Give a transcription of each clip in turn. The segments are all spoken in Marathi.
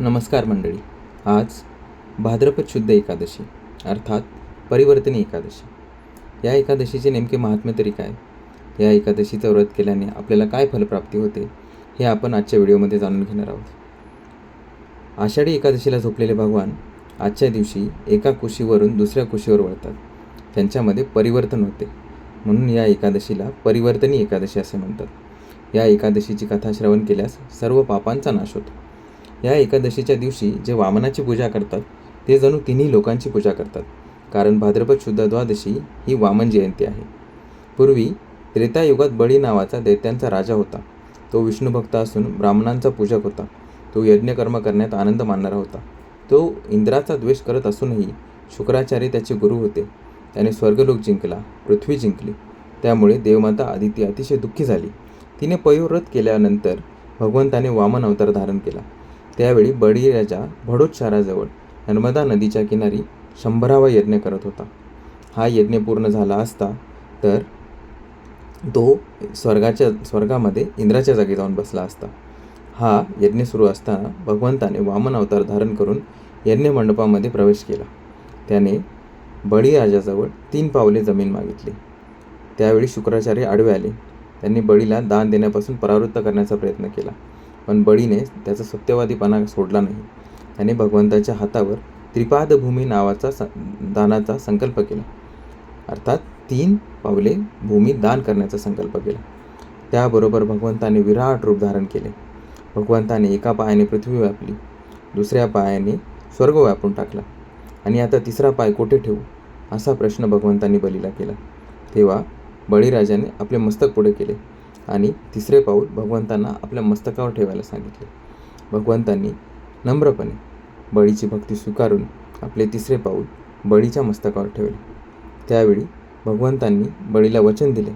नमस्कार मंडळी. आज भाद्रपद शुद्ध एकादशी अर्थात परिवर्तनी एकादशी. या एकादशीचे नेमके महात्म्य तरी काय? या एकादशीचं व्रत केल्याने आपल्याला काय फलप्राप्ती होते हे आपण आजच्या व्हिडिओमध्ये जाणून घेणार आहोत. आषाढी एकादशीला झोपलेले भगवान आजच्या दिवशी एका कुशीवरून दुसऱ्या कुशीवर वळतात. त्यांच्यामध्ये परिवर्तन होते. म्हणून या एकादशीला परिवर्तनी एकादशी असे म्हणतात. या एकादशीची कथा श्रवण केल्यास सर्व पापांचा नाश होतो. या एकादशीच्या दिवशी जे वामनाची पूजा करतात ते जणू तिन्ही लोकांची पूजा करतात. कारण भाद्रपद शुद्ध द्वादशी ही वामन जयंती आहे. पूर्वी त्रेतायुगात बळी नावाचा दैत्यांचा राजा होता. तो विष्णुभक्त असून ब्राह्मणांचा पूजक होता. तो यज्ञकर्म करण्यात आनंद मानणारा होता. तो इंद्राचा द्वेष करत असूनही शुक्राचार्य त्याचे गुरु होते. त्याने स्वर्गलोक जिंकला पृथ्वी जिंकली. त्यामुळे देवमाता आदिती अतिशय दुःखी झाली. तिने पयोव्रत केल्यानंतर भगवंताने वामन अवतार धारण केला. त्यावेळी बळीराजा शहराजवळ नर्मदा नदीच्या किनारी शंभरावा यज्ञ करत होता. हा यज्ञ पूर्ण झाला असता तर तो स्वर्गाच्या स्वर्गामध्ये इंद्राच्या जागी जाऊन बसला असता. हा यज्ञ सुरू असताना भगवंताने वामन अवतार धारण करून यज्ञ मंडपामध्ये प्रवेश केला. त्याने बळीराजाजवळ तीन पावले जमीन मागितली. त्यावेळी शुक्राचार्य आडवे आले. त्यांनी बळीला दान देण्यापासून परावृत्त करण्याचा प्रयत्न केला. पण बळीने त्याचा सत्यवादीपणा सोडला नाही. त्याने भगवंताच्या हातावर त्रिपादभूमी नावाचा स दानाचा संकल्प केला. अर्थात तीन पावले भूमी दान करण्याचा संकल्प केला. त्याबरोबर भगवंताने विराट रूप धारण केले. भगवंताने एका पायाने पृथ्वी व्यापली दुसऱ्या पायाने स्वर्ग व्यापून टाकला. आणि आता तिसरा पाय कोठे ठेवू? असा प्रश्न भगवंतांनी बलीला केला. तेव्हा बळीराजाने आपले मस्तक पुढे केले. आणि तिसरे पाऊल भगवंतांना आपल्या मस्तकावर ठेवायला सांगितले. भगवंतांनी नम्रपणे बळीची भक्ती स्वीकारून आपले तिसरे पाऊल बळीच्या मस्तकावर ठेवले. त्यावेळी भगवंतांनी बळीला वचन दिले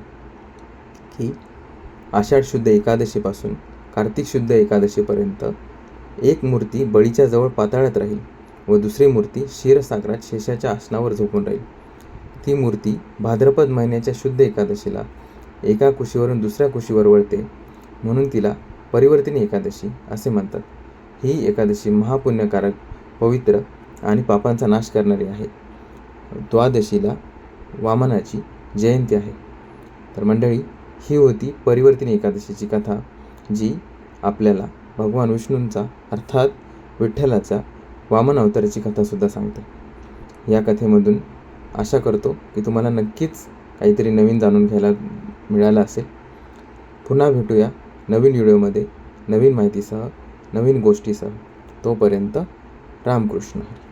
की आषाढ शुद्ध एकादशीपासून कार्तिक शुद्ध एकादशीपर्यंत एक मूर्ती बळीच्या जवळ पाताळत राहील व दुसरी मूर्ती क्षीरसागरात शेषाच्या आसनावर झोपून राहील. ती मूर्ती भाद्रपद महिन्याच्या शुद्ध एकादशीला एका कुशीवरून दुसऱ्या कुशीवर वळते. म्हणून तिला परिवर्तिनी एकादशी असे म्हणतात. ही एकादशी महापुण्यकारक पवित्र आणि पापांचा नाश करणारी आहे. द्वादशीला वामनाची जयंती आहे. तर मंडळी ही होती परिवर्तिनी एकादशीची कथा जी आपल्याला भगवान विष्णूंचा अर्थात विठ्ठलाचा वामन अवताराची कथासुद्धा सांगते. या कथेमधून आशा करतो की तुम्हाला नक्कीच काहीतरी नवीन जाणून घ्यायला मिळालं असेल. पुन्हा भेटूया नवीन व्हिडिओमध्ये नवीन माहितीसह नवीन गोष्टीसह. तोपर्यंत रामकृष्ण हरी.